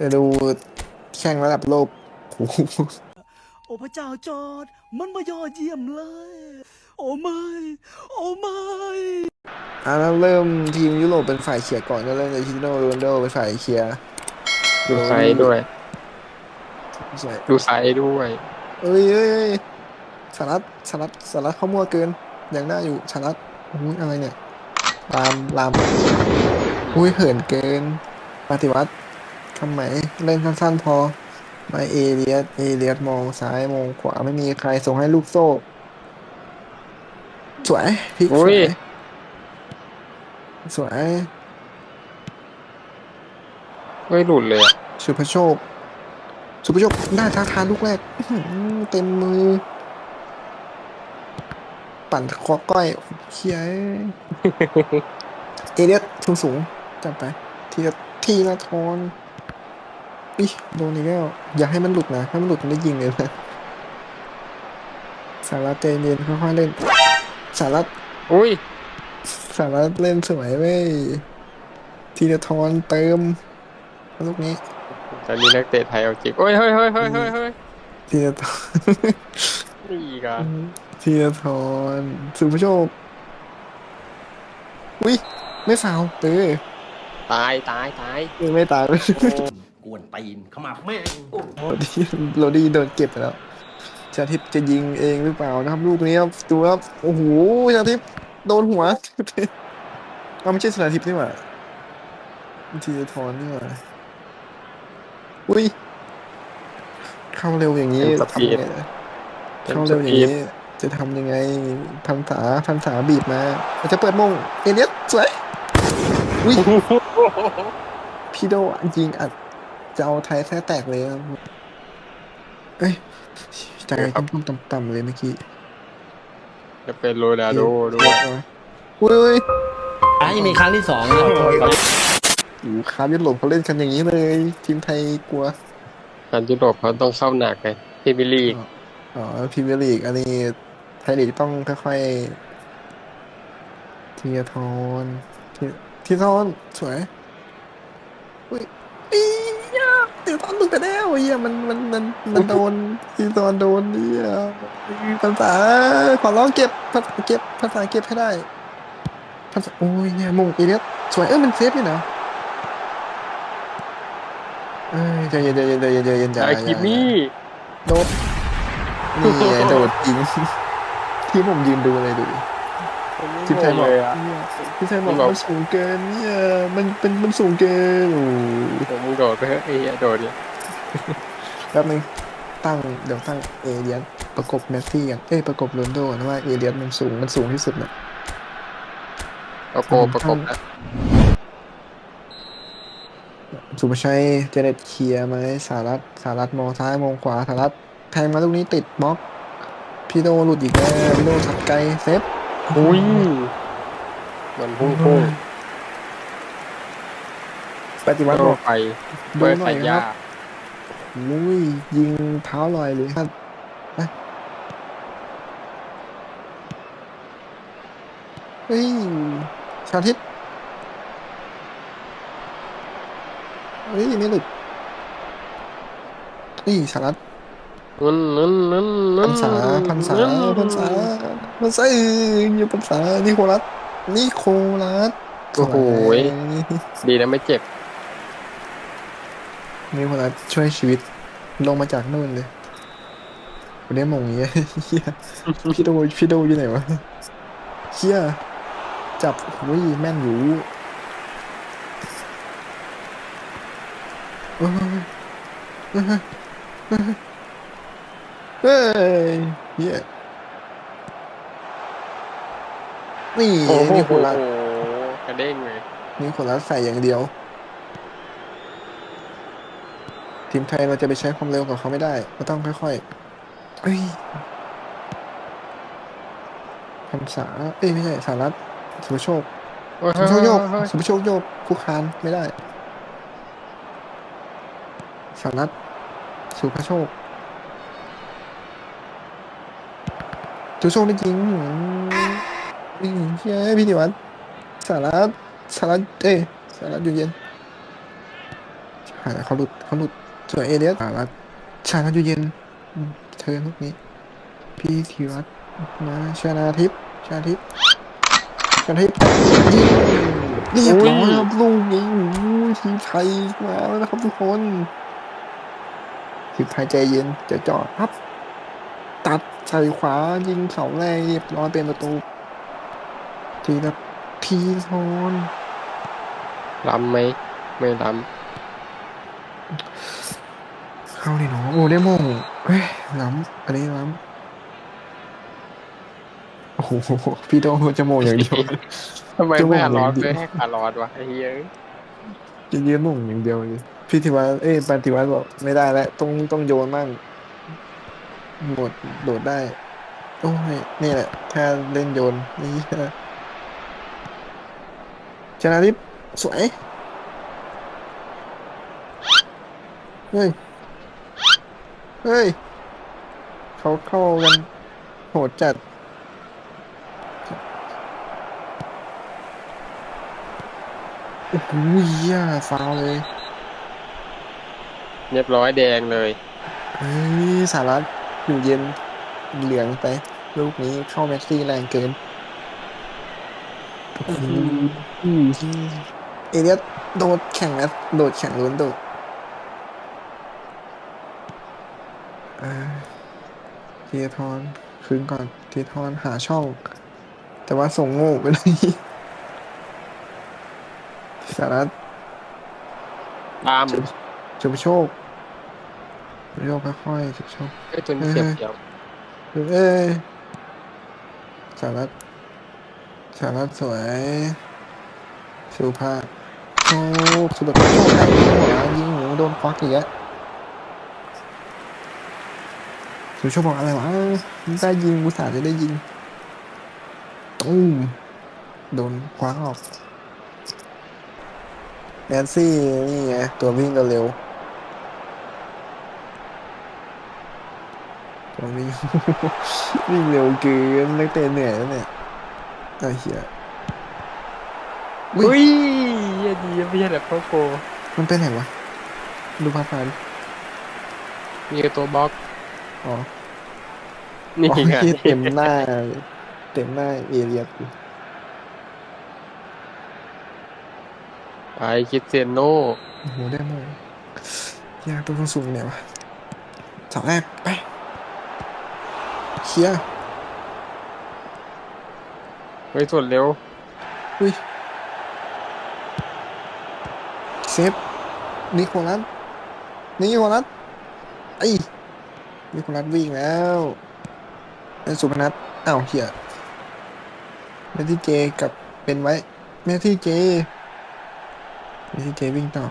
แต่ดูแข่งระดับโลกโอ้โหโอ้พระเจ้าจอร์ดมันมายอดเยี่ยมเลย โอ้ไม่ โอ้ไม่อะแล้วเริ่มทีมยุโรปเป็นฝ่ายเคลียร์ก่อนก็เริ่มจากคริสเตียโนโรนัลโดเป็นฝ่ายเคลียร์ดูไซส์ด้วย ใช่ดูไซส์ด้วยเอ้ยเอ้ยเอ้ยสารัตสารัตสารัตเขามั่วเกินยังน่าอยู่สารัตอุ้ยอะไรเนี่ย ลามลามอุ้ยเหินเกินปฏิวัติ ทำไมเล่นสั้นๆพอมาเอเลียสเอเลียสมองซ้ายมองขวาไม่มีใครส่งให้ลูกโซ่ สวยพลิกสอุ้วยยสวยไม่หลุดเลยอะสุภโชค สุภโชคได้ท้าทานลูกแรกอื้อหือเต็มมือ ปั่นคอก้อยเขียเอเลียสสูงสูงๆจับไปทีละทีละทอน อิโดนอีกแล้ว อย่าให้มันหลุดนะ ถ้ามันหลุดมันได้ยิงเลยนะ สาระเตเย็นค่อยๆเล่น สาระอุ้ย สาระเล่นสวยเว้ย ทีละทอนเติม ลูกนี้จะมีนักเตะไทยเอาจริงโอ้ยเฮ้ยเฮ้ยเฮ้ยเฮ้ยเฮ้ยทีละทอนนี่อีกันทีละทอนสุภโชคอุ้ย ไม่ฟาวเออตายตายตายเออไม่ตาย กวนตีนขมับแม่งโอ้โรดี้โรดี้โดนเก็บไปแล้วชาทิพย์จะยิงเองหรือเปล่านะครับลูกนี้ครับดูครับโอ้โหชาทิพย์โดนหัวเอาไม่ใช่ชนาทิพย์นี่หว่าทีละทอนนี่หว่าอุ้ยเข้าเร็วอย่างนี้ทำไงเข้าเร็วอย่างนี้ จะทำยังไงพันษาพันษาบีบมาเราจะเปิดมงเอเลียสสวยอุ้ยพี่โดอะยิงอัด จะเอาไทยแท้แตกเลยครับเอ้ยใจตุ้มๆต่ำๆเลยเมื่อกี้ จะเป็นโรนัลโดด้วยอุ้ยอะยังมีครั้งที่สองนะอยู่คาร์ยุโรปเขาเล่นกันอย่างนี้เลย ทีมไทยกลัวการยุโรปเขาต้องเข้าหนักไงพรีเมียร์ลีกอ๋อพรีเมียร์ลีกอันนี้ไทยลีกต้องค่อยๆทีละทอนทีทีละทอนสวยอุ้ย อียาทีละทอนมึงไปแล้วไอ้เหี้ยมันมันมันมันโดนทีละทอนโดนเนี่ยภาษาขอร้องเก็บภาษาเก็บภาษาเก็บให้ได้ภาษาโอ้ยเนี่ยมงอีเลียสสวยเออมันเซฟอยู่นะเอ้ยใจเย็นใจเย็นใจเย็นใจเย็นใจไอเย็นคิมมี่โดดนี่ไงโดดจริงที่ผมยืนดูเลยดูดิ ทีมไทยบอกเลยอะเนี่ยทีมไทยบอกบอกมันสูงเกินเนี่ยมันเป็นมันสูงเกินโอ้ยผมมึงโดดไปเฮ้ยไอ้เหี้ยโดดเนี่ยแป๊บนึงตั้งเดี๋ยวตั้งเอเลียนประกบแมสซี่กันเอ้ยประกบโรนลโดนะว่าเอเลียนมันสูงมันสูงที่สุดน่ะประกบประกบนะสุภาชัยเจเน็ตเคลียร์ไหมสารัตสารัตมองซ้ายมองขวาสารัตแทงมาลูกนี้ติดบล็อกพี่โดหลุดอีกแล้วพี่โดสัดไกลเซฟ อุ้ย มันพุ่งพุ่งปฏิวัติโดบอกไปดูเปิดหน่ใส่อยคยารับลุยยิงเท้าลอยเลยครับไปเฮ้ยชาทิตเฮ้ยไม่หลุดเฮ้ยสารัต นั่นนั่นนั่นนั่พันษาพันษาพันษาพันษาเอ้ยอยู่พันษานิโคลัสนิโคลัสโอ้โหสวยดีนะไม่เจ็บนิโคลัสช่วยชีวิตลงมาจากนู่นเลยวันนี้มงอย่างเงี้ยเฮียพี่โดพี่โดอยู่ไหนวะเฮียจับโอ้ยแม่นอยู่เฮ้ยเฮ้ยเฮ้ย เฮ้ยเฮียนี่โอ้โหนี่คนละกระเด้งเลยนี่คนละใส่อย่างเดียว ทีมไทยเราจะไปใช้ความเร็วกับเขาไม่ได้เราต้องค่อยๆเอ้ยพันษาเอ้ยไม่ใช่สารัตสุภโชคเฮ้ยสุภโชคโยกเฮ้ยสุภโชคโยกคุกคานไม่ได้สารัตสุภโชค สุภโชคได้จริงอืมเฮ้ยพี่ดิวัฒน์สารัตสารัตเอ้ยสารัตอยู่เย็นหายเขาหลุดเขาหลุดสวยเอเลียสสารัตชาลัตอยู่เย็นอืมเธอลูกนี้ พี่ธีรัตน์มาชนาทิพย์ชนาทิพย์ชนาทิพย์ยิงเรียบร้อยครับลูกนี้โอ้ยทีมไทยมาแล้วนะครับทุกคนทีมไทยใจเย็นจะจอดครับตัด ใส่ขวายิงเสาแรกเรียบร้อยเป็นประตู ทีละทีทอนล้ำไหมไม่ล้เข้าเลยเนาะโอ้ได้โมงเฮ้ยล้ำอันนี้ล้ำโอ้โหพี่โดจะโมงอย่างเดียวำทำไมจะไม่บอกอารอดอย่างเดียวด้วยให้คารอดวะไอ้เหี้ยจะยืนโมงอย่างเดียวเลยพี่ธิวัฒน์เอ้ยปฏิวัฒน์บอกไม่ได้แล้วต้องต้องโยนมั่ง โดดโดดได้ โอ้ยนี่แหละแค่เล่นโยนนี่ชนะทิพย์สวย เฮ้ย เฮ้ย เขาเข้ากัน โหดจัดโอ้โหเหี้ยฟาวเลย เรียบร้อยแดงเลยเฮ้ยสารัต อยู่เย็นเหลืองไป ลูกนี้เข้าแมสซี่แรงเกินโอ้โหเอเลียสโดดแข่งแล้วโดดแข่งลุ้นโดดเออเทียทอนคืนก่อนเทียทอนหาช่อง แต่ว่าส่งโง่ไปเลยสารัตตามชุบโชคชุบ โชคค่อยๆชุบโชคไอ้ยตัวนี้เสียบเดียวเอ้ยสารัตสารัตสวยสุภาพโชคสุดโชคได้ยิงหัวยิงหูโดนควักอีกแล้วสุโชคบอกอะไรวะได้ยิงกุศาจะได้ยิงตุ้มโดนควักออกแนนซี่นี่ไงตัววิ่งเร็ว ตัววิ่งวิ่งเร็วเกินนักเตะเหนื่อยแล้วเนี่ยไอ้เหี้ยอุ๊ยอุ้ยเหี้ยดีไม่ใช่แบบเข้าโกมันไปไหนวะ ดูภาพาดิมีตัวบล็อกอ๋อนี่อ๋อไงเหี้ยเต็มหน้าเลยเต็มหน้าเอเรียสอยู่ไอคริสเซยโนโอ้โหได้โมงยากตัวคนสูงเนี่ยวะเสาแรกไป เคลียร์เฮ้ยส่วนเร็วอุ้ยเซฟนิโคลัสนิโคลัสไอ้ยนิโคลัสวิ่งแล้วเป็นสุพนัทอ้าวเหี้ยเมสซี่เจกับเป็นไว้เมสซี่เจเมสซี่เจวิ่งต่อ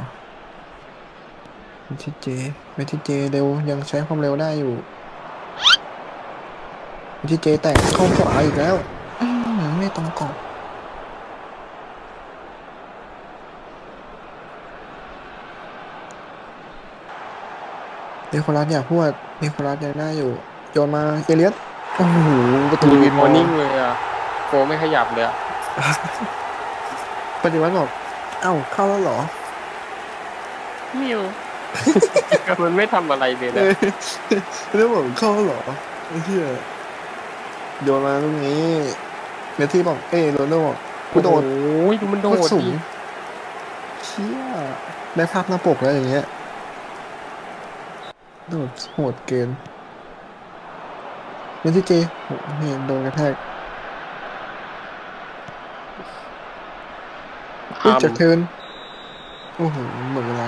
เมสซี่เจเมสซี่เจเร็วยังใช้ความเร็วได้อยู่ เมสซี่เจแตกเข้าขวาอีกแล้วอื้อหือไม่ตรงกรอบนิโคลัสอยากพูดนิโคลัสยังได้อยู่ โยนมาเอเลียสโอ้โหประตูดูยืนโมมองนิ่งเลยอะโกไม่ขยับเลยอะปฏิวัติบอกเอ้าเข้าแล้วเหรอมิวมันไม่ทำอะไรเลยเอนะอแล้วบอกเข้าแล้วเหรอไอ้เหี้ย โยนมาตรงนี้เมสซี่บอกเอ้ยโรนัลโดบอกกูโดดโอ้ยดูมันโดโคดตรสูงดิเชี่ยได้ภาพหน้าปกแล้วอย่างเงี้ยโดดโหดเกินเมสซี่เจโหเห็นโดนกระแทกเฮ้ยตามจากเทิร์นโอ้โหหมดเวลา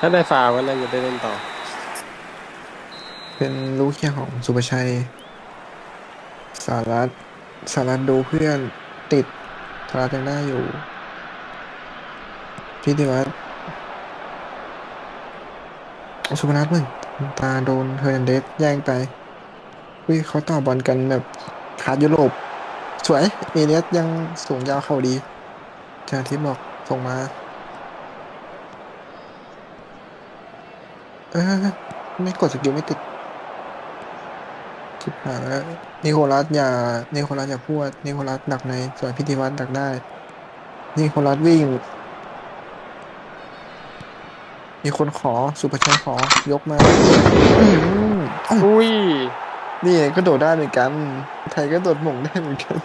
ถ้าได้ฟาวก็น่าจะได้เล่นต่อ เป็นลูกเคียของสุภชัย สารัตสารัตดูเพื่อนติดสารัตยังได้อยู่ พิธีวัฒน์สุพนัทมึงตาโดนเฮอร์นันเดสแย่งไปอุ้ยเขาต่อบอลกันแบบขาดยุโรปสวย เอเลียสยังสูงยาวเข่าดีชาทิพบอกส่งมา เออไม่กดสกิลไม่ติด ชิบหายแล้วนิโคลัสอย่านิโคลัสอย่าพูดนิโคลัสดักในส่วนพิธีวัฒน์ดักได้นิโคลัสวิ่ง มีคนขอสุประชัยขอยกมาอืมเอ้าอุ้ยนี่ไงก็โดดได้เหมือนกันไทยก็โดดหม่งได้เหมือนกัน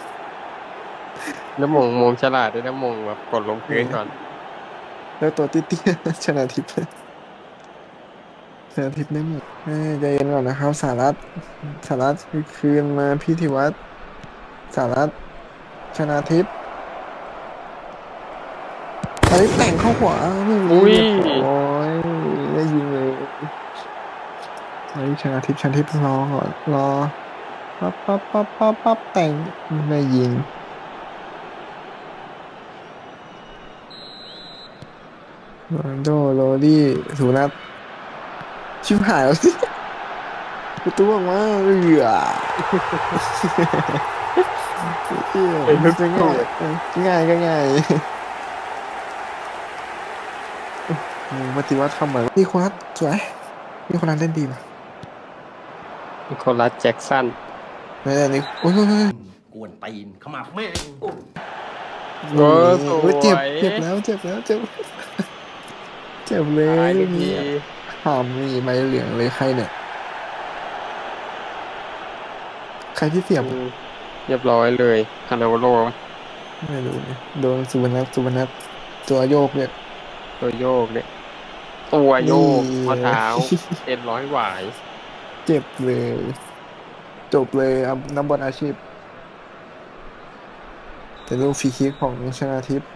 แล้วมงมงฉลาดด้วยนะมงแบบกดลงพื้นก่อน แล้วตัวเตี้ยๆชนะทิพย์ ชนะทิพย์ไม่หมดเอ้ยใจเย็นก่อนนะครับ สารัตสารัตคืนมาพี่ธิวัฒน์สารัตชนะทิพย์สารัตแต่งเข้าขวานี่อุ้ยโอ้ยได้ยิงเลยเฮ้ยชนะทิพย์ชนะทิพย์รอก่อนรอปั๊บปั๊บปั๊บปั๊บปั๊บแต่งไม่ยิงโรนัลโดโรดี้ถูนัด ชิบหายแล้วสิประตูออกมาเอือไอ้ลูกจะถูง่ายกง่ายก็ง่ายโอ้ปฏิวัติทำเหมือนนี่คนนัดสวยนี่คนนัดเล่นดีป่ะนิโคลัสแจ็คสันนี่นี่โอ้ยโอ้ยโอ้ยกวนตีนเข้ามาแม่งโอ้สโอ้วยยเจ็บเจ็บแล้วเจ็บแล้วเจ็บเจ็บเลตายยไปที หอมมีใบเหลืองเลยใครเนี่ย ใครที่เสียบอืมเรียบร้อยเลยคานาโวโลไม่รู้เนี่ยโดนสุวรรณัทสุวรรณัทตัวโยกเนี่ย ตัวโยกเนี่ยตัวโยกนี่ ข้อเท้าเอ็นร้อยหวาย เจ็บเลย จบเลยอะนักบอลอาชีพ แต่ลูกฟรีคิกของชนาทิพย์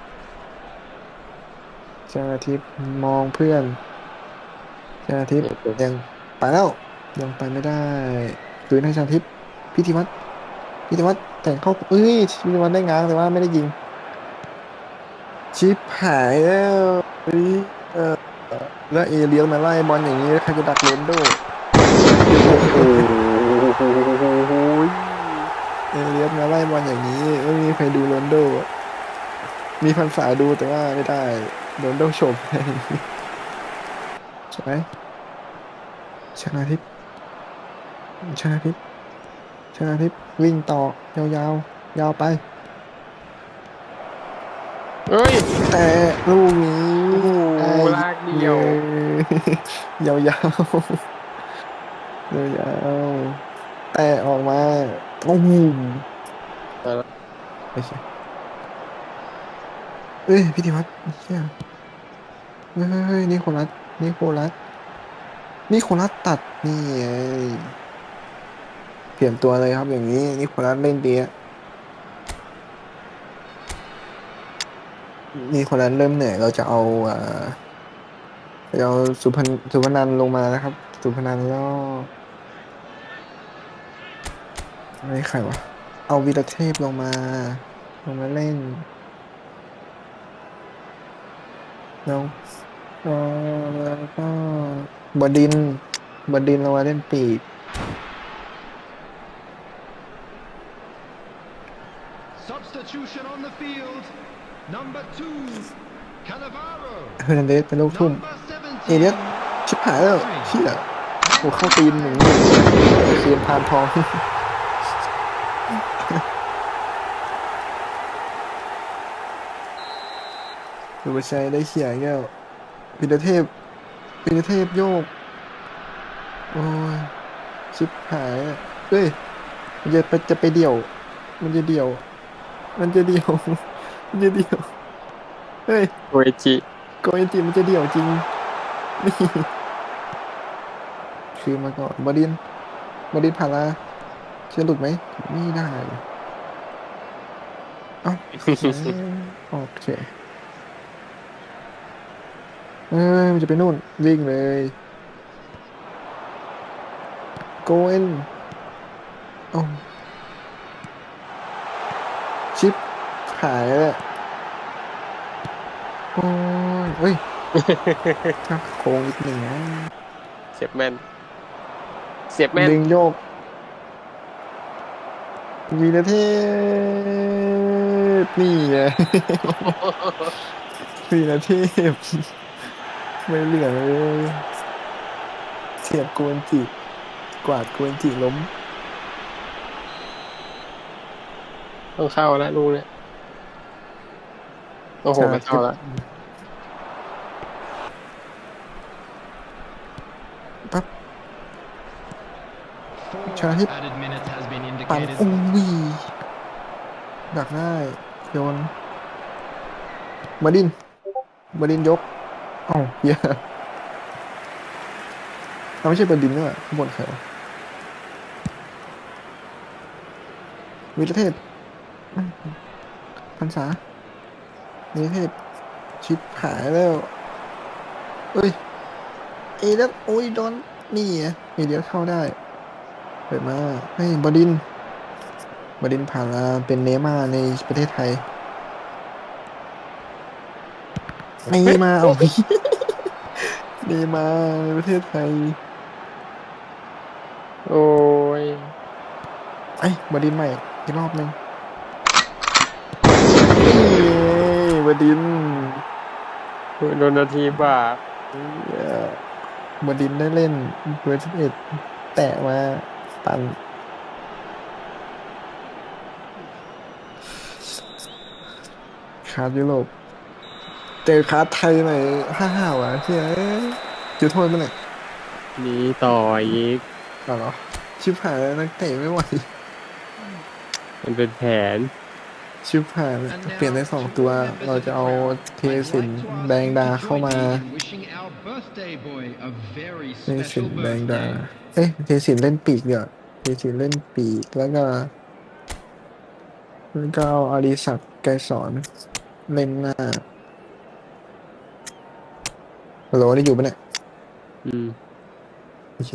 ชนาทิพย์มองเพื่อน ชาทิพย์ยังไปแล้ว ยังไปไม่ได้คืนให้ชาทิพย์พิธีวัตรพิธีวัตรแต่งเข้าเอ้ยพิธีวัตรได้ง้างแต่ว่าไม่ได้ยิง ชิปหายแล้วเฮ้ยเออแล้วเอเลียนมาไล่บอลอย่างนี้ใครจะดักเลนโดโอ้ยเอเลียสมาไล่บอลอย่างนี้ไม่มีใครดูโรนโด มีพันษาดูแต่ว่าไม่ได้โรนโดโฉ บให้ใช่ไหมชนะทิพย์ชนะทิพย์ชนะทิพย์วิ่งต่อยาวๆยาวไปเอ้ย แต่ลูกนี้โอ้โหไอ้ลากเดียวยาวยาวยาวๆแต่ออกมาโอ้โหเออไม่ใช่เอ้ยพิธีวัฒน์เชี่ยเฮ้ยเฮ้ยเฮ้ยนี่โคลัส นี่โคลัสนี่โคลัสตัดนี่ไงเปลี่ยนตัวเลยครับอย่างนี้นี่โคลัสเล่นดีอะนี่โคลัสเริ่มเหนื่อยเราจะเอาอ่าเราจะเอาสุพรรณสุพรรณันลงมานะครับ สุพรรณันท์แล้วไม่ใครวะเอาวีรเทพลงมา ลงมาเล่นแล้ว ก็แล้วก็บดินทร์บดินทร์ลงมาเล่นปีก Substitution on the field. Number two, Cannavaro. เฮอร์นันเดสเป็นลูกทุ่ม Number เอเลียส 17, ชิบหายแล้วเชี่ยโอ้เข้าตีนหนึ่งลูกเคียนพานทองสุภาชัยได้เขี่ยแก้ว พิรเทพพิรเทพโยก โอ้ย ชิบหายอะเฮ้ย มันจะไปจะไปเดี่ยว มันจะเดี่ยว มันจะเดี่ยว มันจะเดี่ยว เฮ้ยโอเอจิ โกเอนจิมันจะเดี่ยวจริง นี่ คือมาก่อนบอดินบอดินผ่านละเชื่อหลุดไหม ไม่ได้ เอ้าโอเค เอ้ยมันจะไปนู่นวิ่งเลยโกเอนเอ้าชิปหายแล้วโอ้ยเฮ้ยชักโค้งอีกหนึ่งนะเสียบแม่น เสียบแม่นดึงโยกวีรเทพนี่ไงวีรเทพ ไม่เหลือเลยเสียบกวนจิกวาดกวนจิล้ม ต้องเข้าแล้วลูกเนี่ย โอ้โหไม่เข้าแล้วปั๊บ Four Shahid. added minutes has been ปั่น indicated. โอ้ยดักได้โยนมาดินมาดินยก เอ้าเหี้ยเอาไม่ใช่บดินเนี่หว่าข้างบนใครวะวิรเทพพรรษาวิรเทพชิบหายแล้ว เอ้ย เอยแล้วโอ้ยโดนนี่ไงมีเดียวเข้าได้ เปิดมาให้บดิน บดินผ่านมาเป็นเนย์มาในประเทศไทย เนย์มาร์เอาเนย์มาร์ในประเทศไทย โอ้ยไอ้ยบดินใหม่อีกรอบหนึ่งนี่บดินโดนนาทีบ้าเอ่อบดินได้เล่นเวอร์ชันเอ็ดแตะมาปันคาร์ดยุโรป เจอคาร์ดไทยหน่อยห้าห้าวะเชี่ยเอ้ยจุดโทษมันเลยหนีต่ออีกอ๋อเหรอชิบหายแล้วนักเตะไม่ไหว มันเป็นแผน ชิบหายแล้วเปลี่ยนได้สองตัว เราจะเอาเทสินแดงดาเข้ามา Wishing our birthday boy a very เทสิน special แดงดา birthday. เอ้ยเทสินเล่นปีกเดี๋ยวเทสินเล่นปีกแล้วก็แล้วก็เอาอาริสักไกรสอนเล่นหน้า ฮัลโหลได้อยู่ปะเนี่ยอืมโอเค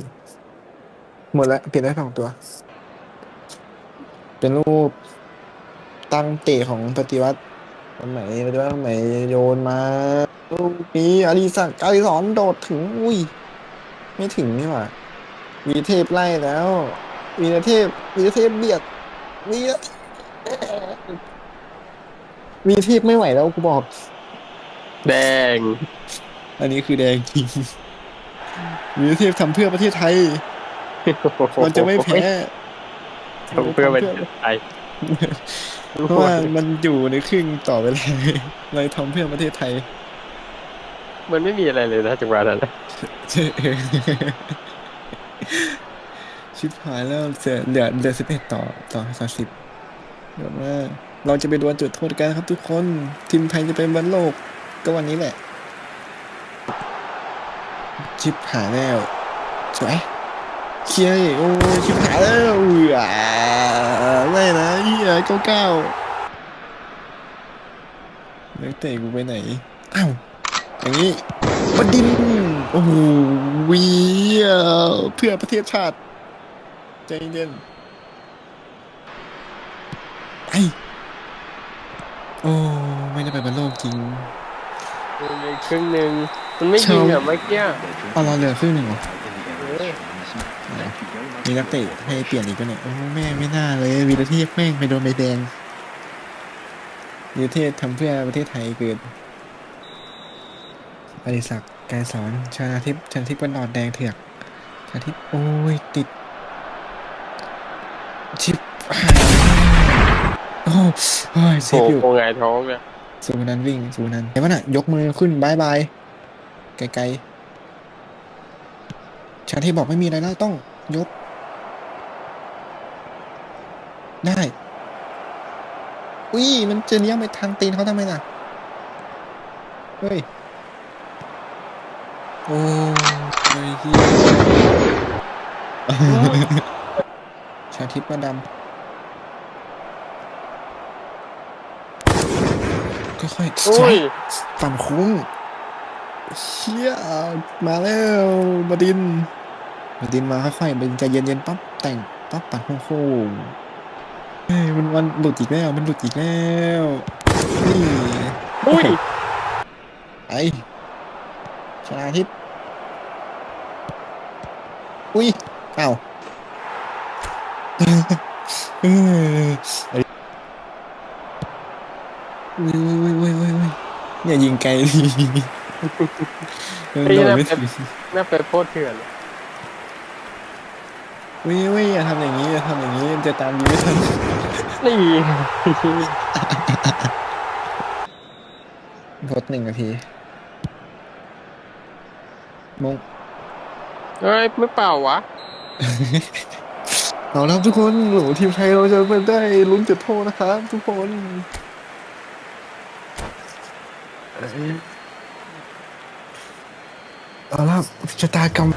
หมดแล้วเปลี่ยนได้สองตัว เป็นรูปตั้งเตะของปฏิวัติวันไหนปฏิวัติวันไหนโยนมาลูกนี้อาริสักไกรสอนโดดถึง อุ้ย ไม่ถึงนี่หว่าวีเทพไล่แล้ววีรเทพวีรเทพเบียดวีรวีรเทพไม่ไหวแล้วกูบอก แดง อันนี้คือแดงจริงวีรเทพทำเพื่อประเทศไทยเราจะไม่แพ้ทำเพื่อเป็นไทยเพราะว่ามันอยู่ในครึ่งต่อเวลาเราทำเพื่อประเทศไทย มันไม่มีอะไรเลยนะจังหวะนั้นนะชิบหายแล้วเหลือเหลือเหลือสิบเอ็ดต่อต่อสามสิบเดี๋ยวว่าเราจะไปดวลจุดโทษกันครับทุกคน ทีมไทยจะเป็นบอลโลกก็วันนี้แหละ ชิบหายแล้วสวยเคียโอ้ชิบหายแล้วเอือไม่นะเฮียเก้าเก้านักเตะกูไปไหนอ้าวอย่างนี้บดินโอ้โหเวีเพื่อประเทศชาติใจเย็นไปโอ้ ไม่ได้ไปบอลโลกจริงมันครึ่งหนึ่ง มันไม่ยิงอะเมื่อกี้เอาเราเหลือครึ่งหนึ่งเหรอเออมีนักเตะให้เปลี่ยนอีกปะเนี่ยโอ้แม่งไม่น่าเลยวีรเทพแม่งไปโดนใบแดงวีรเทพทำเพื่อประเทศไทยเกิดอดิศักดิ์ไกรสอนชนาทิพย์ชนาทิพย์วันนอดแดงเถือกชนาทิพย์โอ้ยติด ชิบหายโอ้โอ้ยเซโผล่ฟอยู่โผล่หงายท้องเลยสุวรรณวิ่งสุวรรณเห็นปะน่ะยกมือขึ้นบายบาย ไกลๆชาที่บอกไม่มีอะไรแล้วต้องยก ได้ อุ้ยมันจะเลี้ยงไปทางตีนเขาทำไมน่ะ เฮ้ย โอ้ยเฮียชาทิพย์มาดำค่อยๆสอุ้วยยปั่นคุ้ง เชี่ยมาแล้วบดินบดินมาค่อยๆบดินใจเย็นๆปั๊บแต่งปั๊บปั่นโค้งๆเฮ้ยมันมันหลุดอีกแล้วมันหลุดอีกแล้วนี่อุ้ยไอชนะทิพย์อุ้ยอ้าวเออไอ้อุ้ยอุ้ยอุ้ยอุ้ยอุ้ยอย่ายิงไกลดิ ไม่ถึงน่าไปโพสเถื่อนเลยวิวอย่าทำอย่างนี้อย่าทำอย่างนี้จะตามยูไม่ทันนี่โพดหนึ่งอะพี่มงเอ้ยไม่เปล่าวะเอาแล้ทุกคนโหทีมไทยเราจะไม่ได้ลุ้นจุดโทษนะครับทุกคน Olha lá, já tá com